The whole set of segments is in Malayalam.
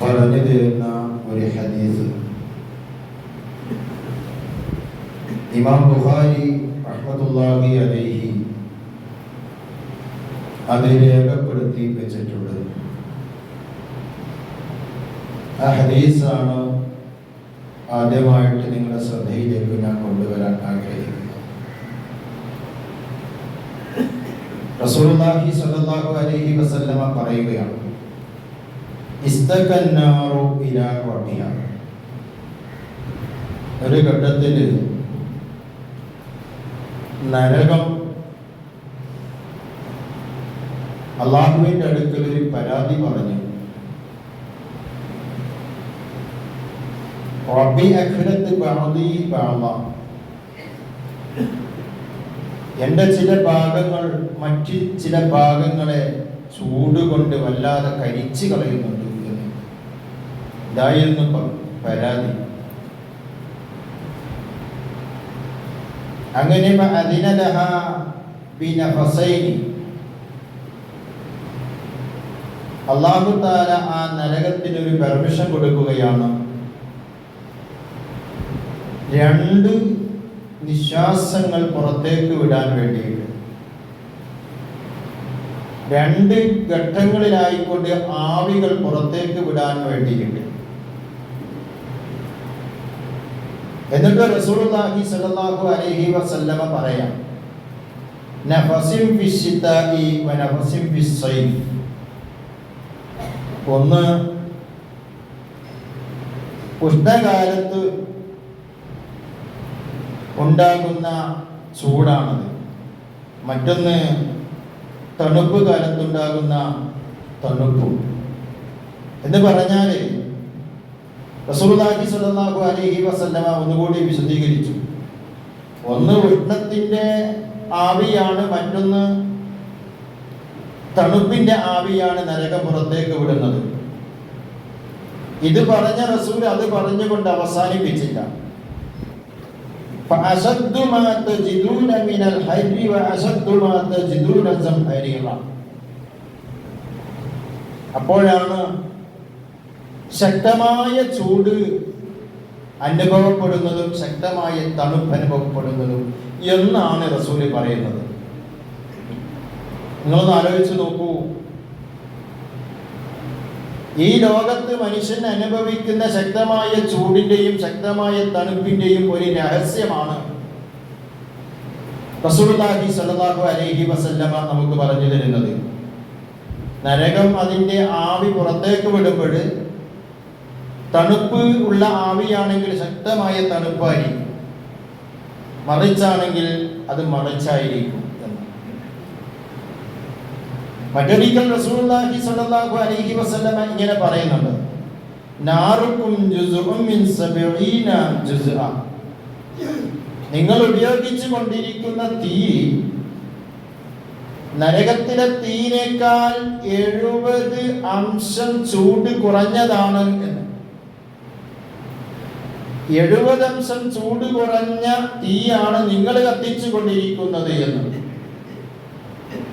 പറഞ്ഞു തരുന്ന ഒരു ഹദീസ്. ഇമാം ബുഖാരി റഹ്മത്തുള്ളാഹി അലൈഹി അത് രേഖപ്പെടുത്തി വെച്ചിട്ടുണ്ട് ആ ഹദീസാണ് ആദ്യമായിട്ട് നിങ്ങളുടെ ശ്രദ്ധയിലേക്ക് ഞാൻ കൊണ്ടുവരാൻ ആഗ്രഹിക്കുന്നത്. റസൂലുള്ളാഹി സ്വല്ലല്ലാഹു അലൈഹി വസല്ലമ പറയുകയാണ് ഇസ്തകന്നാറു ഇലാ റബ്ബിഹ. ഒരു ഘട്ടത്തിൽ നരകം അള്ളാഹുവിന്റെ അടുക്കൽ ഒരു പരാതി പറഞ്ഞു. റബ്ബി അഖിലത്ത് ബഅദി ബഅദ എന്റെ ചില ഭാഗങ്ങൾ മറ്റ് ചില ഭാഗങ്ങളെ ചൂട് കൊണ്ട് വല്ലാതെ കരിച്ചു കളയുന്നുണ്ട് ഇതായിരുന്നു പരാതി. അങ്ങനെ. അള്ളാഹു താര ആ നരകത്തിന് ഒരു പെർമിഷൻ കൊടുക്കുകയാണ്. രണ്ട് നിശ്വാസങ്ങൾ പുറത്തേക്ക് വിടാൻ വേണ്ടിയിട്ട്. രണ്ട് ഘട്ടങ്ങളിലായിക്കൊണ്ട് ആവികൾ പുറത്തേക്ക് വിടാൻ വേണ്ടിയിട്ട്. എന്നിട്ട് റസൂലുള്ളാഹി സ്വല്ലല്ലാഹു അലൈഹി വസല്ലമ പറയാം നഫസിം ഫിശ്ശിതാഇ വ നഫസിം ഫിസ്സൈഫ് ഒന്ന് ഉഷ്ണകാലത്ത് ഉണ്ടാകുന്ന ചൂടാണത്. മറ്റൊന്ന് തണുപ്പ് കാലത്തുണ്ടാകുന്ന തണുപ്പും. എന്ന് പറഞ്ഞാൽ റസൂലുള്ളാഹി സ്വല്ലല്ലാഹു അലൈഹി വസല്ലമ ഒന്നുകൂടി വിശദീകരിച്ചു. ഒന്ന് ഉഷ്ണത്തിന്റെ ആവിയാണ് മറ്റൊന്ന് തണുപ്പിന്റെ ആവിയാണ് നരകം പുറത്തേക്ക് വിടുന്നത്. ഇത് പറഞ്ഞ റസൂൽ അത് പറഞ്ഞുകൊണ്ട് അവസാനിപ്പിച്ചില്ല. فأشد ما تجدون من الحر وأشد ما تجدون زمهريرا അപ്പോഴാണ് ശക്തമായ ചൂട് അനുഭവപ്പെടുന്നതും ശക്തമായ തണുപ്പ് അനുഭവപ്പെടുന്നതും എന്നാണ് റസൂല് പറയുന്നത് നിങ്ങളൊന്ന് ആലോചിച്ച് നോക്കൂ ഈ ലോകത്ത് മനുഷ്യൻ അനുഭവിക്കുന്ന ശക്തമായ ചൂടിന്റെയും ശക്തമായ തണുപ്പിന്റെയും ഒരു രഹസ്യമാണ്. റസൂലുള്ളാഹി സ്വല്ലല്ലാഹു അലൈഹി നമുക്ക് പറഞ്ഞു തരുന്നത്. നരകം അതിന്റെ ആവി പുറത്തേക്ക് വിടുമ്പോൾ തണുപ്പ് ഉള്ള ആവിയാണെങ്കിൽ ശക്തമായ തണുപ്പായിരിക്കും. മറിച്ചാണെങ്കിൽ അത് മറിച്ചായിരിക്കും. മറ്റൊരിക്കൽ റസൂലുള്ളാഹി സ്വല്ലല്ലാഹു അലൈഹി വസല്ലമ ഇങ്ങനെ പറയുന്നുണ്ട്. നാറുക്കും ജുസുഉം സബഈന ജുസ്അ. നിങ്ങൾ ഉപയോഗിച്ചു കൊണ്ടിരിക്കുന്ന തീ നരകത്തിലെ തീനേക്കാൾ എഴുപത് അംശം ചൂട് കുറഞ്ഞതാണ് എന്ന്. എഴുപത് അംശം ചൂട് കുറഞ്ഞ തീയാണ് നിങ്ങൾ കത്തിച്ചു കൊണ്ടിരിക്കുന്നത് എന്ന്.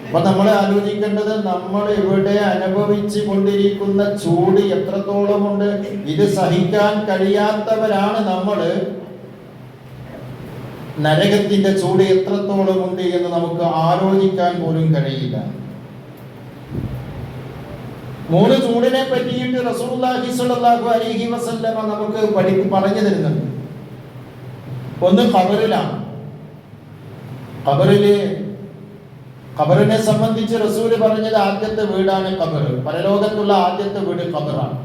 അപ്പൊ നമ്മൾ ആലോചിക്കേണ്ടത് നമ്മൾ ഇവിടെ അനുഭവിച്ചു കൊണ്ടിരിക്കുന്ന ചൂട് എത്രത്തോളമുണ്ട്? ഇത് സഹിക്കാൻ കഴിയാത്തവരാണ് നമ്മൾ. നരകത്തിന്റെ ചൂട് എത്രത്തോളം ഉണ്ട് എന്ന് നമുക്ക് ആലോചിക്കാൻ പോലും കഴിയില്ല. മൂന്ന് ചൂടിനെ പറ്റിയിട്ട് റസൂലുള്ളാഹി സ്വല്ലല്ലാഹു അലൈഹി വസല്ലമ നമുക്ക് പഠി പറഞ്ഞു തരുന്നുണ്ട്. ഒന്ന് ഖബറിലാണ്. ഖബറിൽ ഖബറിനെ സംബന്ധിച്ച് റസൂൽ പറഞ്ഞത് ആദ്യത്തെ വീടാണ് ഖബർ. പരലോകത്തുള്ള ആദ്യത്തെ വീട് ഖബറാണ്.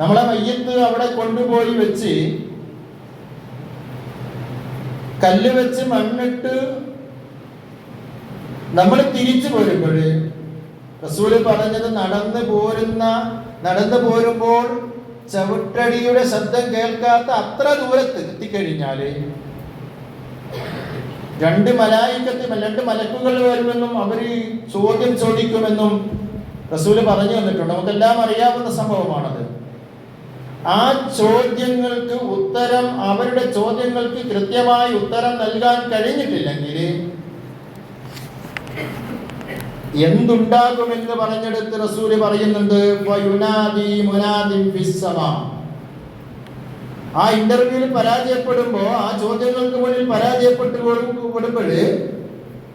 നമ്മളെ മയ്യത്ത് അവിടെ കൊണ്ടുപോയി വെച്ച് കല്ല് വെച്ച് മണ്ണിട്ട് നമ്മൾ തിരിച്ചു പോരുമ്പോൾ റസൂൽ പറഞ്ഞത് നടന്നു പോരുന്ന നടന്നു പോരുമ്പോൾ ചവിട്ടടിയുടെ ശബ്ദം കേൾക്കാത്ത അത്ര ദൂരത്ത് എത്തിക്കഴിഞ്ഞാൽ രണ്ട് മലായിക്കത്ത് രണ്ട് മലക്കുകൾ വരുമെന്നും അവർ ചോദ്യം ചോദിക്കുമെന്നും റസൂൽ പറഞ്ഞു തന്നിട്ടുണ്ട് നമുക്കെല്ലാം അറിയാവുന്ന സംഭവമാണത് ആ ചോദ്യങ്ങൾക്ക് ഉത്തരം അവരുടെ ചോദ്യങ്ങൾക്ക് കൃത്യമായി ഉത്തരം നൽകാൻ കഴിഞ്ഞിട്ടില്ലെങ്കിൽ എന്തുണ്ടാകുമെന്ന് പറഞ്ഞെടുത്ത് റസൂൽ പറയുന്നുണ്ട്. ആ ഇന്റർവ്യൂവിൽ പരാജയപ്പെടുമ്പോൾ ആ ചോദ്യങ്ങൾക്ക് മുന്നിൽ പരാജയപ്പെട്ടു കൊടുക്കുമ്പോൾ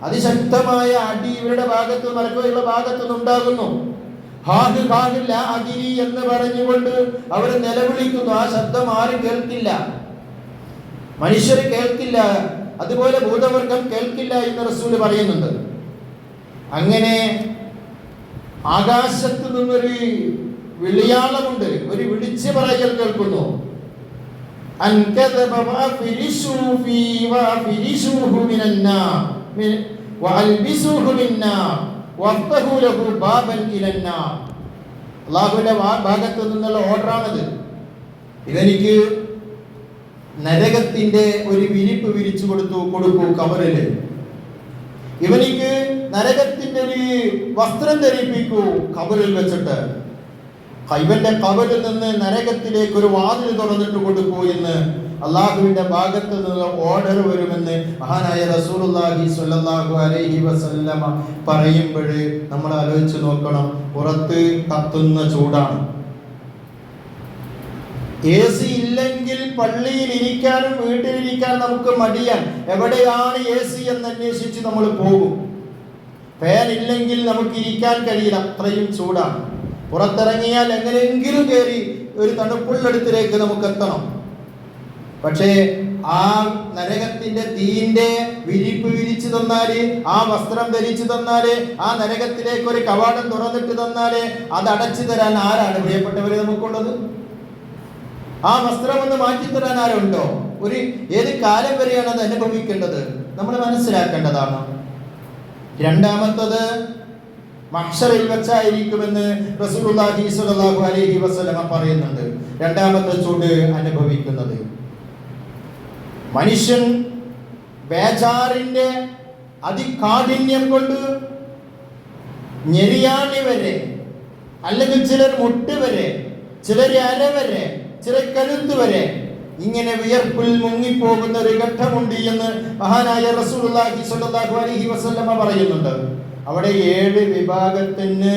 അതിശക്തമായ അടി ഇവരുടെ ഭാഗത്ത് മലക്കോയുള്ള ഭാഗത്തു നിന്നുണ്ടാകുന്നു ഹാഗ് ഹാഗില്ല അഗിരി എന്ന് പറഞ്ഞുകൊണ്ട് അവർ നിലവിളിക്കുന്നു. ആ ശബ്ദം ആരും കേൾക്കില്ല. മനുഷ്യർ കേൾക്കില്ല. അതുപോലെ ഭൂതവർഗം കേൾക്കില്ല എന്ന് റസൂൽ പറയുന്നുണ്ട്. അങ്ങനെ ആകാശത്ത് നിന്നൊരു വിളിയാളമുണ്ട്. ഒരു വിളിച്ച് പറയൽ കേൾക്കുന്നു. കദബ വഅഫിരിശൂ ഫീ വഅഫിരിശൂഹു മിനൻ നാർ മിൻ- വഅൽബിസൂഹു മിന്നാർ വഫ്തഹു ലഹു ബാബൻ ഇലൻ നാർ അല്ലാഹുവിന്റെ വാ- ഭാഗത്ത് നിന്നുള്ള ഓർഡറാണത്. ഇവനിക്ക് നരകത്തിന്റെ ഒരു വിരിപ്പ് വിരിച്ചു കൊടുത്തു കൊടുക്കൂ കവറിൽ. ഇവനിക്ക് നരകത്തിന്റെ ഒരു വസ്ത്രം ധരിപ്പിക്കൂ കവറിൽ വെച്ചിട്ട്. ഇവന്റെ കവലിൽ നിന്ന് നരകത്തിലേക്ക് ഒരു വാതിൽ തുറന്നിട്ട് കൊടുക്കൂ എന്ന് അള്ളാഹുവിന്റെ ഭാഗത്ത് നിന്ന് ഓർഡർ വരുമെന്ന് മഹാനായ റസൂലുള്ളാഹി സ്വല്ലല്ലാഹു അലൈഹി വസല്ലമ പറയുമ്പോൾ നമ്മൾ ആലോചിച്ച് നോക്കണം. പുറത്ത് കത്തുന്ന ചൂടാണ്. എ സി ഇല്ലെങ്കിൽ പള്ളിയിൽ ഇരിക്കാനും വീട്ടിലിരിക്കാനും നമുക്ക് മടിയാൻ എവിടെയാണ് എ സി എന്ന് അന്വേഷിച്ച് നമ്മൾ പോകും. ഫാൻ ഇല്ലെങ്കിൽ നമുക്ക് ഇരിക്കാൻ കഴിയില്ല. അത്രയും ചൂടാണ്. പുറത്തിറങ്ങിയാൽ എങ്ങനെയെങ്കിലും കയറി ഒരു തണുപ്പുള്ളിടത്തിലേക്ക് നമുക്ക് എത്തണം പക്ഷേ ആ നരകത്തിന്റെ തീന്റെ വിരിപ്പ് വിരിച്ചു തന്നാൽ ആ വസ്ത്രം ധരിച്ചു തന്നാൽ ആ നരകത്തിലേക്ക് ഒരു കവാടം തുറന്നിട്ട് തന്നാൽ അത് അടച്ചു തരാൻ ആരാണ് പ്രിയപ്പെട്ടവരെ നമുക്കുള്ളത്? ആ വസ്ത്രം ഒന്ന് മാറ്റിത്തരാൻ ആരുണ്ടോ? ഒരു ഏത് കാലം വരെയാണ് അത് അനുഭവിക്കേണ്ടത്? നമ്മൾ മനസ്സിലാക്കേണ്ടതാണ്. രണ്ടാമത്തത് മഹ്ഷറിൽ വെച്ചായിരിക്കുമെന്ന് റസൂലുള്ളാഹി സ്വല്ലല്ലാഹു അലൈഹി പറയുന്നുണ്ട്. രണ്ടാമത്തെ ചൂട് അനുഭവിക്കുന്നത്. മനുഷ്യൻ ബേജാറിന്റെ അതികാഠിന്യം കൊണ്ട് ഞെരിയാണി വരെ അല്ലെങ്കിൽ ചിലർ മുട്ട് വരെ ചിലർ അര വരെ ചിലർ കരുത്ത് വരെ ഇങ്ങനെ വിയർപ്പിൽ മുങ്ങിപ്പോകുന്ന ഒരു ഘട്ടമുണ്ട് എന്ന് മഹാനായ റസൂലുള്ളാഹി സ്വല്ലല്ലാഹു അലൈഹി പറയുന്നുണ്ട്. അവിടെ ഏഴ് വിഭാഗത്തിന്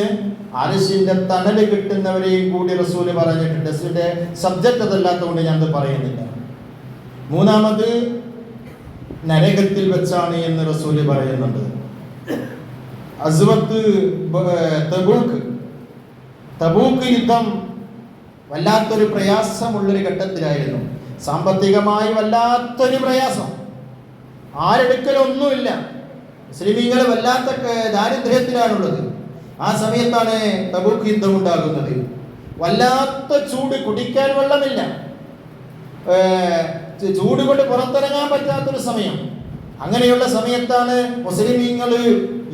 അരശിന്റെ തണൽ കിട്ടുന്നവരെയും കൂടി റസൂൽ പറഞ്ഞിട്ടുണ്ട്. റസൂലിന്റെ സബ്ജക്റ്റ് അതല്ലാത്തതുകൊണ്ട് ഞാൻ പറയുന്നില്ല. മൂന്നാമത് നരകത്തിൽ വെച്ചാണ് എന്ന് റസൂൽ പറയുന്നുണ്ട്. അസ്വത്ത് തബൂക്ക്. തബൂക്ക് യുദ്ധം വല്ലാത്തൊരു പ്രയാസമുള്ളൊരു ഘട്ടത്തിലായിരുന്നു. സാമ്പത്തികമായി വല്ലാത്തൊരു പ്രയാസം. ആരെടുക്കലൊന്നുമില്ല. മുസ്ലിമീങ്ങൾ വല്ലാത്ത ദാരിദ്ര്യത്തിലാണുള്ളത്. ആ സമയത്താണ് തബൂക്ക് യുദ്ധം ഉണ്ടാകുന്നത് വല്ലാത്ത ചൂട് കുടിക്കാൻ വെള്ളമില്ല. ചൂട് കൊണ്ട് പുറത്തിറങ്ങാൻ പറ്റാത്തൊരു സമയം. അങ്ങനെയുള്ള സമയത്താണ് മുസ്ലിമീങ്ങൾ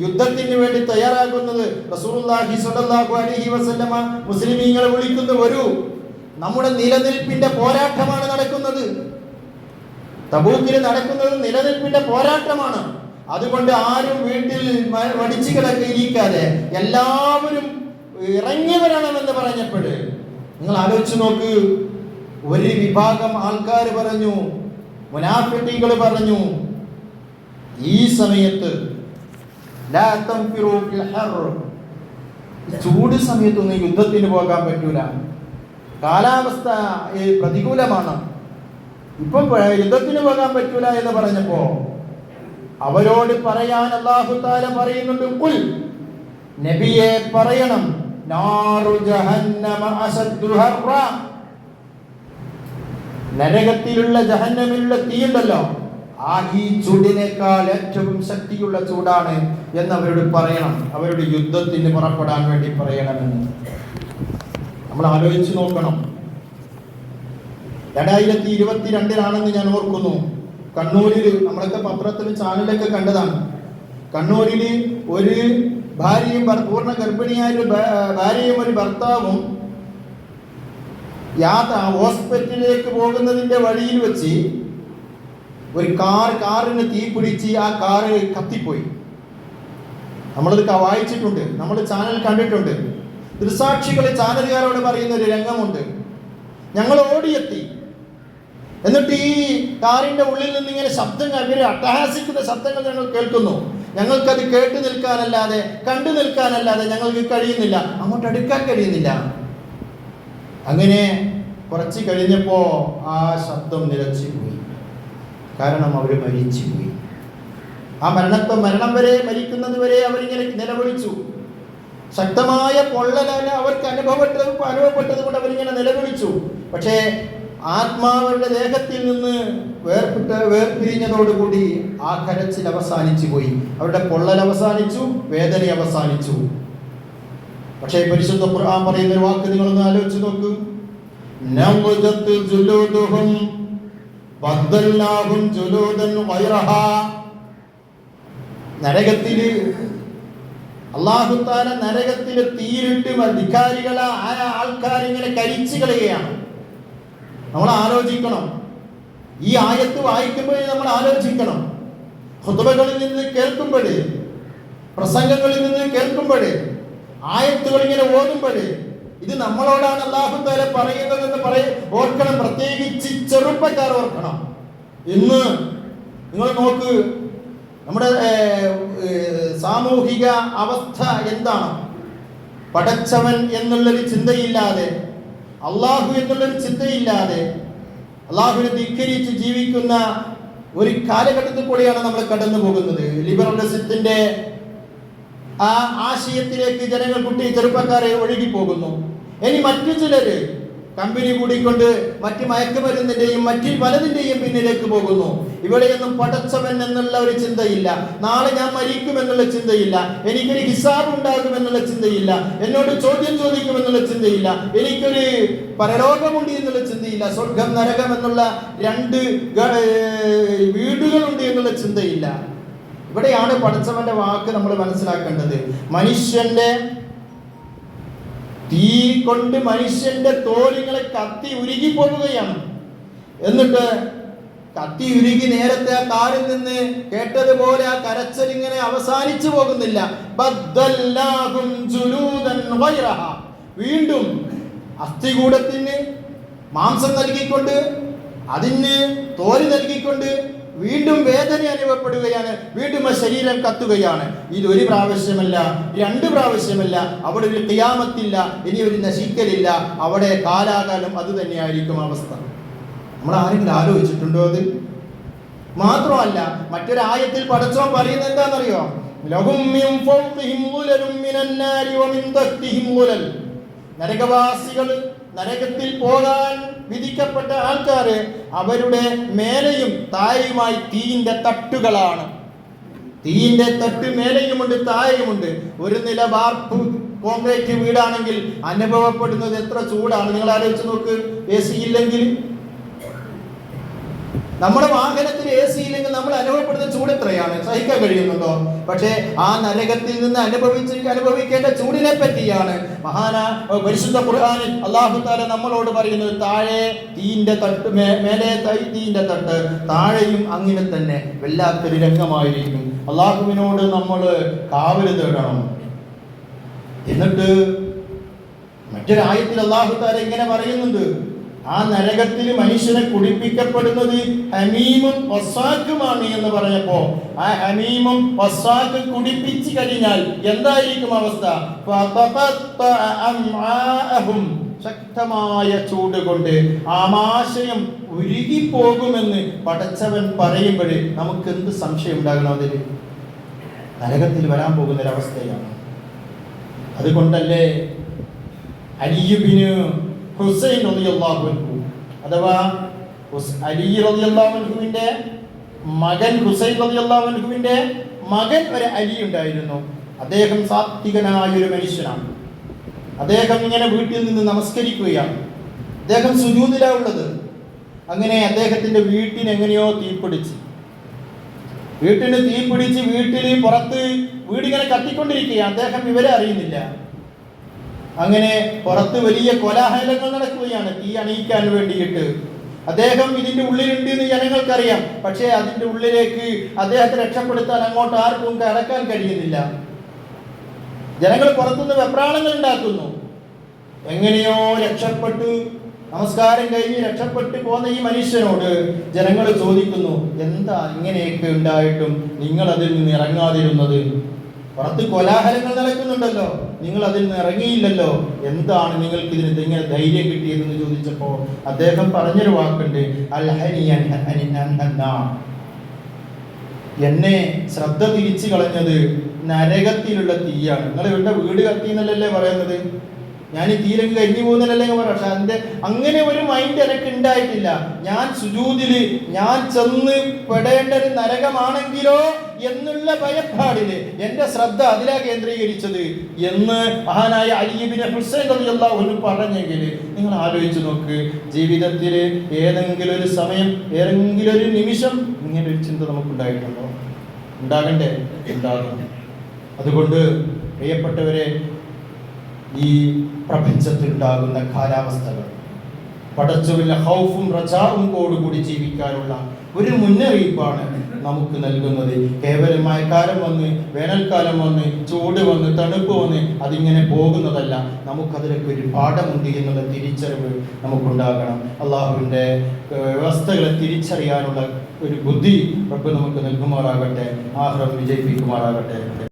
യുദ്ധത്തിന് വേണ്ടി തയ്യാറാകുന്നത്. റസൂലുള്ളാഹി സ്വല്ലല്ലാഹു അലൈഹി വസല്ലമ മുസ്ലിമീങ്ങളെ വിളിക്കുന്നു വരൂ നമ്മുടെ നിലനിൽപ്പിന്റെ പോരാട്ടമാണ് നടക്കുന്നത്. തബൂക്കിൽ നടക്കുന്നത് നിലനിൽപ്പിന്റെ പോരാട്ടമാണ്. അതുകൊണ്ട് ആരും വീട്ടിൽ മടിച്ചു കിടക്കിയിരിക്കാതെ എല്ലാവരും ഇറങ്ങി വരണമെന്ന് പറഞ്ഞപ്പോഴ് നിങ്ങൾ ആലോചിച്ച് നോക്ക്. ഒരു വിഭാഗം ആൾക്കാർ പറഞ്ഞു മുനാഫിട്ടികൾ പറഞ്ഞു ഈ സമയത്ത്. ചൂട് സമയത്തൊന്നും യുദ്ധത്തിന് പോകാൻ പറ്റൂല. കാലാവസ്ഥ പ്രതികൂലമാണ്. ഇപ്പം യുദ്ധത്തിന് പോകാൻ പറ്റൂല എന്ന് പറഞ്ഞപ്പോ അവരോട് പറയാൻ അള്ളാഹു താല പറയുന്നുണ്ട് കുൽ നബിയെ പറയണം നാറു ജഹന്നമ. നരകത്തിലുള്ള ജഹന്നമിലുള്ള തീയുണ്ടല്ലോ ആ ഈ ചൂടിനേക്കാൾ ഏറ്റവും ശക്തിയുള്ള ചൂടാണ് എന്ന് അവരോട് പറയണം. അവരുടെ യുദ്ധത്തിന് പുറപ്പെടാൻ വേണ്ടി പറയണമെന്ന്. നമ്മൾ ആലോചിച്ച് നോക്കണം. രണ്ടായിരത്തി ഇരുപത്തിരണ്ടിലാണെന്ന് ഞാൻ ഓർക്കുന്നു. കണ്ണൂരിൽ നമ്മളൊക്കെ പത്രത്തിലും ചാനലൊക്കെ കണ്ടതാണ്. കണ്ണൂരിൽ ഒരു ഭാര്യയും പൂർണ ഗർഭിണിയായ ഒരു ഭാര്യയും ഒരു ഭർത്താവും യാത്ര ഹോസ്പിറ്റലിലേക്ക് പോകുന്നതിന്റെ വഴിയിൽ വെച്ച് ഒരു കാർ കാറിന് തീ പിടിച്ച് ആ കാറ് കത്തിപ്പോയി. നമ്മളത് വായിച്ചിട്ടുണ്ട്. നമ്മൾ ചാനൽ കണ്ടിട്ടുണ്ട്. ദൃസാക്ഷികൾ ചാനലുകാരോട് പറയുന്ന ഒരു രംഗമുണ്ട്. ഞങ്ങൾ ഓടിയെത്തി എന്നിട്ട് ഈ കാറിന്റെ ഉള്ളിൽ നിന്ന് ഇങ്ങനെ ശബ്ദങ്ങൾ ഇങ്ങനെ അട്ടഹാസിക്കുന്ന ശബ്ദങ്ങൾ ഞങ്ങൾ കേൾക്കുന്നു. ഞങ്ങൾക്കത് കേട്ടു നിൽക്കാനല്ലാതെ കണ്ടു നിൽക്കാനല്ലാതെ ഞങ്ങൾക്ക് കഴിയുന്നില്ല. അങ്ങോട്ട് അടുക്കാൻ കഴിയുന്നില്ല. അങ്ങനെ കുറച്ച് കഴിഞ്ഞപ്പോൾ ആ ശബ്ദം നിലച്ചു പോയി. കാരണം അവർ മരിച്ചു പോയി. ആ മരണത്തെ മരണം വരെ മരിക്കുന്നത് വരെ അവരിങ്ങനെ നിലവിളിച്ചു. ശക്തമായ പൊള്ളലാണ് അവർക്ക് അനുഭവപ്പെട്ടത് അനുഭവപ്പെട്ടത് കൊണ്ട് അവരിങ്ങനെ നിലവിളിച്ചു. പക്ഷേ ആത്മാവരുടെ ദേഹത്തിൽ നിന്ന് വേർപെട്ട് വേർപിരിഞ്ഞതോടുകൂടി ആ കരച്ചിൽ അവസാനിച്ചു പോയി. അവരുടെ പൊള്ളൽ അവസാനിച്ചു വേദന അവസാനിച്ചു. പക്ഷേ പരിശുദ്ധ ഖുർആൻ പറയുന്ന ഒരു വാക്ക് നിങ്ങളൊന്ന് ആലോചിച്ച് നോക്കൂ. നരകത്തിൽ അള്ളാഹുത്താന നരകത്തിൽ തീരിട്ട് അധികാരികളെ ആ ആൾക്കാരിങ്ങനെ കരിച്ചു കളയുകയാണ്. നമ്മൾ ആലോചിക്കണം. ഈ ആയത്ത് വായിക്കുമ്പോഴേ നമ്മൾ ആലോചിക്കണം. ഹുതുബകളിൽ നിന്ന് കേൾക്കുമ്പോഴേ പ്രസംഗങ്ങളിൽ നിന്ന് കേൾക്കുമ്പോഴേ ആയത്തുകൾ ഇങ്ങനെ ഓടുമ്പോഴേ ഇത് നമ്മളോടാണ് അള്ളാഹു താല പറയുന്നത് എന്ന് പറയ ഓർക്കണം. പ്രത്യേകിച്ച് ചെറുപ്പക്കാർ ഓർക്കണം. ഇന്ന് നിങ്ങൾ നോക്ക് നമ്മുടെ സാമൂഹിക അവസ്ഥ എന്താണ്? പടച്ചവൻ എന്നുള്ളൊരു ചിന്തയില്ലാതെ അള്ളാഹു എന്നുള്ളൊരു ചിന്തയില്ലാതെ അള്ളാഹുവിനെ ധിക്കരിച്ച് ജീവിക്കുന്ന ഒരു കാലഘട്ടത്തിൽ കൂടിയാണ് നമ്മൾ കടന്നു പോകുന്നത്. ലിബറലിസത്തിന്റെ ആ ആശയത്തിലേക്ക് ജനങ്ങൾ കുട്ടി ചെറുപ്പക്കാരെ ഒഴുകി പോകുന്നു ഇനി മറ്റു ചിലര് കമ്പനി കൂടിക്കൊണ്ട് മറ്റ് മയക്കുമരുന്നിന്റെയും മറ്റു പലതിന്റെയും പിന്നിലേക്ക് പോകുന്നു. ഇവിടെയൊന്നും പടച്ചവൻ എന്നുള്ള ഒരു ചിന്തയില്ല. നാളെ ഞാൻ മരിക്കുമെന്നുള്ള ചിന്തയില്ല. എനിക്കൊരു ഹിസാബ് ഉണ്ടാകുമെന്നുള്ള ചിന്തയില്ല. എന്നോട് ചോദ്യം ചോദിക്കുമെന്നുള്ള ചിന്തയില്ല. എനിക്കൊരു പരലോകമുണ്ട് എന്നുള്ള ചിന്തയില്ല. സ്വർഗം നരകം എന്നുള്ള രണ്ട് വീടുകളുണ്ട് എന്നുള്ള ചിന്തയില്ല. ഇവിടെയാണ് പടച്ചവന്റെ വാക്ക് നമ്മൾ മനസ്സിലാക്കേണ്ടത്. മനുഷ്യന്റെ തീ കൊണ്ട് മനുഷ്യന്റെ തോലുകളെ കത്തി ഉരുകി പോകുകയാണ് എന്നിട്ട് കത്തി ഉരുകി നേരത്തെ ആ കാറിൽ നിന്ന് കേട്ടതുപോലെ ആ കരച്ചൽ ഇങ്ങനെ അവസാനിച്ചു പോകുന്നില്ല. വീണ്ടും അസ്ഥികൂടത്തിന് മാംസം നൽകിക്കൊണ്ട് അതിന് തോൽ നൽകിക്കൊണ്ട് വീണ്ടും വേദന അനുഭവപ്പെടുകയാണ് വീണ്ടും ആ ശരീരം കത്തുകയാണ്. ഇത് ഒരു പ്രാവശ്യമല്ല രണ്ട് പ്രാവശ്യമല്ല അവിടെ ഒരു ക്രിയാമത്തില്ല ഇനി ഒരു നശിക്കലില്ല അവിടെ കാലാകാലം അത് തന്നെയായിരിക്കും അവസ്ഥ. നമ്മൾ ആരെങ്കിലും ആലോചിച്ചിട്ടുണ്ടോ അത്? മാത്രമല്ല മറ്റൊരായത്തിൽ പഠിച്ചോ പറയുന്നത് എന്താണെന്നറിയോ? നരകവാസികൾ നരകത്തിൽ പോകാൻ വിധിക്കപ്പെട്ട ആൾക്കാർ അവരുടെ മേലെയും താഴെയുമായി തീയിന്റെ തട്ടുകളാണ്. തീയിന്റെ തട്ട് മേലെയുമുണ്ട് താഴെയുമുണ്ട്. ഒരു നില വാർപ്പ് കോൺക്രീറ്റ് വീടാണെങ്കിൽ അനുഭവപ്പെടുന്നത് എത്ര ചൂടാണ്. നിങ്ങൾ ആലോചിച്ച് നോക്ക്. എ സി ഇല്ലെങ്കിൽ നമ്മുടെ വാഹനത്തിന് എ സി ഇല്ലെങ്കിൽ നമ്മൾ അനുഭവപ്പെടുന്ന ചൂട് എത്രയാണ്? സഹിക്കാൻ കഴിയുന്നുണ്ടോ? പക്ഷേ ആ നരകത്തിൽ നിന്ന് അനുഭവിച്ച് അനുഭവിക്കേണ്ട ചൂടിനെ പറ്റിയാണ് മഹാന പരിശുദ്ധ ഖുർആനിൽ അള്ളാഹു താല നമ്മളോട് പറയുന്നത് താഴെ തീന്റെ തട്ട് മേലെ തൈ തീന്റെ തട്ട് താഴെയും അങ്ങനെ തന്നെ വല്ലാത്തൊരു രംഗമായിരിക്കും. അള്ളാഹുവിനോട് നമ്മൾ കാവൽ തേടണം. എന്നിട്ട് മറ്റൊരായത്തിൽ അള്ളാഹു താര ഇങ്ങനെ പറയുന്നുണ്ട്. ആ നരകത്തിൽ മനുഷ്യനെ കുടിപ്പിക്കപ്പെടുന്നത് ഹമീമും വസാക്കുമാണ് എന്ന് പറഞ്ഞപ്പോ ആ ഹമീമും വസാക്ക് കുടിപ്പിച്ചു കഴിഞ്ഞാൽ എന്തായിരിക്കും അവസ്ഥ. ശക്തമായ ചൂട് കൊണ്ട് ആമാശയം ഉരുകിപ്പോകുമെന്ന് പടച്ചവൻ പറയുമ്പോൾ നമുക്ക് എന്ത് സംശയം ഉണ്ടാകണം അതിൽ നരകത്തിൽ വരാൻ പോകുന്ന ഒരവസ്ഥയാണ് അതുകൊണ്ടല്ലേ അലിയുബിന് ഹുസൈൻ റളിയല്ലാഹു അൻഹു. അഥവാ അലി റളിയല്ലാഹു അൻഹുവിന്റെ മകൻ ഹുസൈൻ റളിയല്ലാഹു അൻഹുവിന്റെ മകൻ ഒരു അലി ഉണ്ടായിരുന്നു. അദ്ദേഹം സാത്വികനായ ഒരു മനുഷ്യനാണ്. അദ്ദേഹം ഇങ്ങനെ വീട്ടിൽ നിന്ന് നമസ്കരിക്കുകയാണ്. അദ്ദേഹം സുജൂതിലാ ഉള്ളത്. അങ്ങനെ അദ്ദേഹത്തിന്റെ വീട്ടിന് എങ്ങനെയോ തീപിടിച്ച്. വീട്ടിന് തീപിടിച്ച് വീട്ടിൽ പുറത്ത് വീടിങ്ങനെ കത്തിക്കൊണ്ടിരിക്കുകയാണ്. അദ്ദേഹം ഇവരെ അറിയുന്നില്ല. അങ്ങനെ പുറത്ത് വലിയ കോലാഹലങ്ങൾ നടക്കുകയാണ് തീ അണിയിക്കാൻ വേണ്ടിയിട്ട്. അദ്ദേഹം ഇതിന്റെ ഉള്ളിലുണ്ട് എന്ന് ജനങ്ങൾക്കറിയാം. പക്ഷേ അതിന്റെ ഉള്ളിലേക്ക് അദ്ദേഹത്തെ രക്ഷപ്പെടുത്താൻ അങ്ങോട്ട് ആർക്കും കടക്കാൻ കഴിയുന്നില്ല. ജനങ്ങൾ പുറത്തുനിന്ന് വെപ്രാളങ്ങൾ ഉണ്ടാക്കുന്നു. എങ്ങനെയോ രക്ഷപ്പെട്ടു നമസ്കാരം കഴിഞ്ഞ് രക്ഷപ്പെട്ടു പോന്ന ഈ മനുഷ്യനോട് ജനങ്ങൾ ചോദിക്കുന്നു എന്താ ഇങ്ങനെയൊക്കെ ഉണ്ടായിട്ടും? നിങ്ങൾ അതിൽ നിന്ന് ഇറങ്ങാതിരുന്നത്? പുറത്ത് കോലാഹലങ്ങൾ നടക്കുന്നുണ്ടല്ലോ. നിങ്ങൾ അതിൽ നിന്ന് ഇറങ്ങിയില്ലല്ലോ. എന്താണ് നിങ്ങൾക്ക് ഇതിന് ഇങ്ങനെ ധൈര്യം കിട്ടിയതെന്ന് ചോദിച്ചപ്പോൾ അദ്ദേഹം പറഞ്ഞൊരു വാക്കുണ്ട്. എന്നെ ശ്രദ്ധ തിരിച്ചു കളഞ്ഞത് നരകത്തിലുള്ള തീയാണ്. നിങ്ങൾ ഇവിടെ വീട് കത്തി എന്നല്ലേ പറയുന്നത്? ഞാൻ ഈ തീരങ്ങ് കഴിഞ്ഞു പോകുന്നില്ലല്ലേ പറയാം പക്ഷെ അതിന്റെ അങ്ങനെ ഒരു മൈൻഡ് എനിക്ക് ഉണ്ടായിട്ടില്ല ഞാൻ സുജൂതിൽ ഞാൻ ചെന്ന് പെടേണ്ട ഒരു നരകമാണെങ്കിലോ എന്നുള്ള ഭയപ്പാടിൽ എന്റെ ശ്രദ്ധ അതിലാ കേന്ദ്രീകരിച്ചത് എന്ന് മഹാനായ അലിബിനെ ഹുസൈൻ റളിയല്ലാഹു പറഞ്ഞെങ്കിൽ നിങ്ങൾ ആലോചിച്ചു നോക്ക്. ജീവിതത്തിൽ ഏതെങ്കിലും ഒരു സമയം ഏതെങ്കിലും ഒരു നിമിഷം ഇങ്ങനെ ഒരു ചിന്ത നമുക്ക് നമുക്കുണ്ടായിട്ടുണ്ടോ? ഉണ്ടാകണ്ടേ? ഉണ്ടാകും. അതുകൊണ്ട് പ്രിയപ്പെട്ടവരെ ഈ പ്രപഞ്ചത്തിൽ ഉണ്ടാകുന്ന കാലാവസ്ഥകൾ. പടച്ചുവിലെ ഹൗഫും റജാവും കോടുകൂടി ജീവിക്കാനുള്ള ഒരു മുന്നറിയിപ്പാണ് നമുക്ക് നൽകുന്നത്. കേവലം മഴക്കാലം വന്ന് വേനൽക്കാലം വന്ന് ചൂട് വന്ന് തണുപ്പ് വന്ന് അതിങ്ങനെ പോകുന്നതല്ല. നമുക്കതിലൊക്കെ ഒരു പാഠമുണ്ട് എന്നുള്ള തിരിച്ചറിവ് നമുക്കുണ്ടാകണം. അള്ളാഹുവിന്റെ വ്യവസ്ഥകളെ തിരിച്ചറിയാനുള്ള ഒരു ബുദ്ധി റബ്ബ് നമുക്ക് നൽകുമാറാകട്ടെ. ആഹ്റം വിജയിപ്പിക്കുമാറാകട്ടെ.